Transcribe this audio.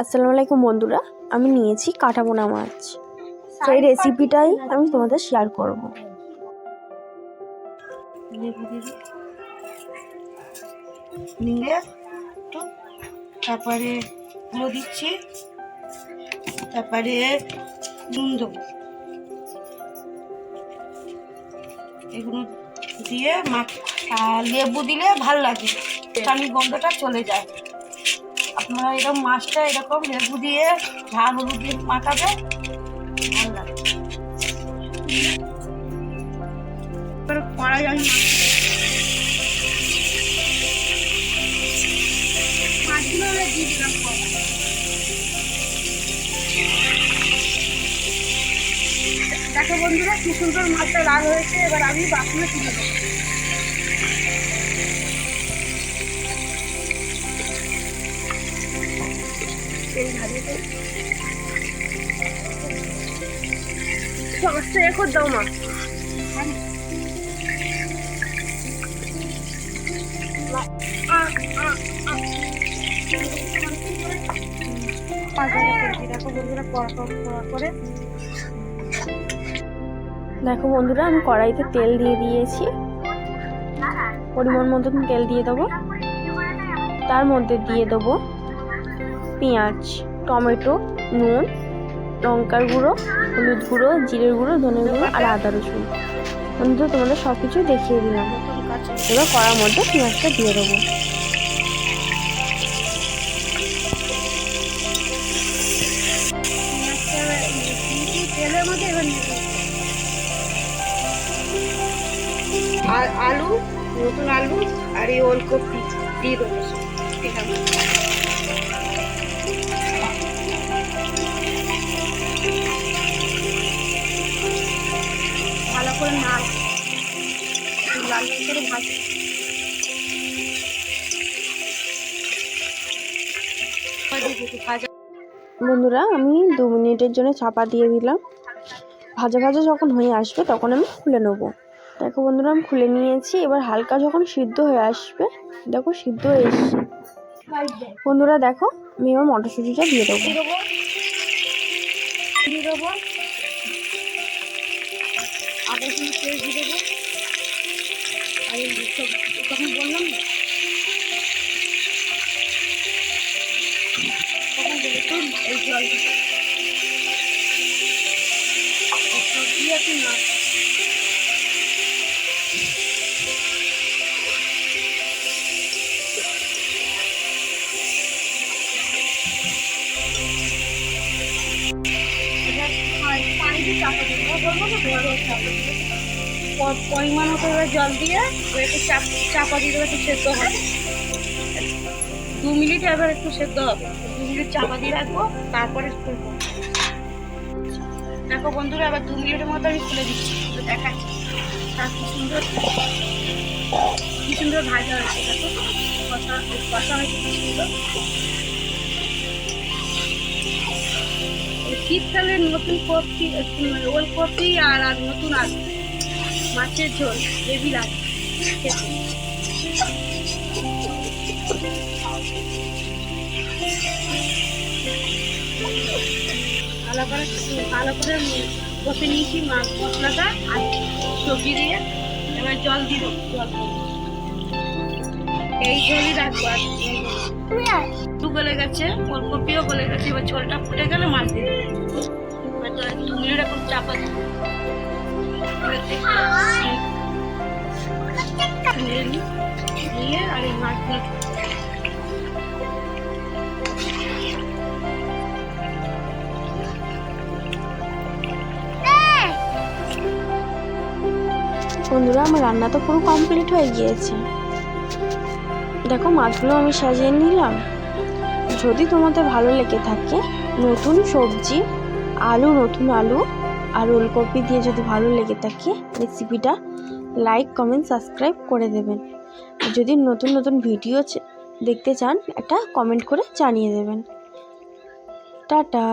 আসসালামু আলাইকুম বন্ধুরা আমি নিয়েছি কাটা পোনা মাছ। সেই রেসিপিটাই আমি তোমাদের শেয়ার করব। তারপরে গুঁড়ো দিচ্ছি তারপরে নুন দেবো। এগুলো দিয়ে মাখ লেবু দিলে ভালো লাগে। পানি গন্ধটা চলে যায়। আপনারা এরকম মাছটা এরকম লেবু দিয়ে ঝাল হলুদ দিয়ে মাখাবে আমি দিয়ে দিলাম দেখো বন্ধুরা, কি সুন্দর মাছটা লাল হয়েছে, এবার আমি বাসনে তুলে দেবো। সমস্ত এ করে দেখো বন্ধুরা, আমি কড়াইতে তেল দিয়ে দিয়েছি। পরিমাণ মতন তেল দিয়ে দেবো। তার মধ্যে দিয়ে দেবো পেঁয়াজ, টমেটো, নুন, লঙ্কার গুঁড়ো, হলুদ গুঁড়ো, জিরের গুঁড়ো ধনে গুঁড়ো আর আদা রসুন। বন্ধু তোমাদের সব কিছু দেখিয়ে দিলাম। এবার কড়ার মধ্যে পেঁয়াজটা দিয়ে দেবো। আলু, নতুন আলু আর এই ওলকপি দিয়ে দেবো। করে লাল লাল করে ভাজি বন্ধুরা আমি দু মিনিটের জন্য চাপা দিয়ে দিলাম। ভাজা ভাজা যখন হয়ে আসবে তখন আমি খুলে নেব। দেখো বন্ধুরা আমি খুলে নিয়েছি। এবার হালকা যখন সিদ্ধ হয়ে আসবে দেখো সিদ্ধ হয়ে এসছে। বন্ধুরা দেখো আমি এবার মটরশুঁটিটা দিয়ে দেবো। দিয়ে দেবো। আদা রসুন পেস্ট দিয়ে দেবো। আর তখন বললাম না, তখন দেখুন এই জল দিয়ে না পানি চাপা প- পরিমাণ মতো এবার জল দিয়ে একটু চাপ চাপা দিয়ে একটু সেদ্ধ হবে। দু মিনিট এবার একটু সেদ্ধ হবে। দু মিনিট চাপা দিয়ে রাখব, তারপরে খুলবো দেখো বন্ধুরা আবার দু মিনিটের মতো আমি খুলে দিচ্ছি। তো দেখাচ্ছি। কি সুন্দর কি সুন্দর ভাজা হয়েছে, দেখো। কষা কষা হয়েছে কি সুন্দর। শীতকালে নতুন কপি ওলকপি আর আর নতুন আলু। মাছের ঝোল হেভি লাগে। ভালো করে ভালো করে কষে নিয়েছি মাছ মশলাটা আর সবজি দিয়ে। এবার জল দিব জল এই ঝোলই রাখব আর একটু গলে গেছে ফুলকপিও গলে গেছে এবার ঝোলটা ফুটে গেলে মাছ দিয়ে বন্ধুরা, আমার রান্না তো পুরো কমপ্লিট হয়ে গিয়েছে। দেখো, মাছগুলো আমি সাজিয়ে নিলাম। যদি তোমাদের ভালো লেগে থাকে, নতুন সবজি আলু, নতুন আলু আর ওলকপি দিয়ে যদি ভালো লেগে থাকে রেসিপিটা লাইক কমেন্ট সাবস্ক্রাইব করে দেবেন। যদি নতুন নতুন ভিডিও দেখতে চান, একটা কমেন্ট করে জানিয়ে দেবেন। টাটা!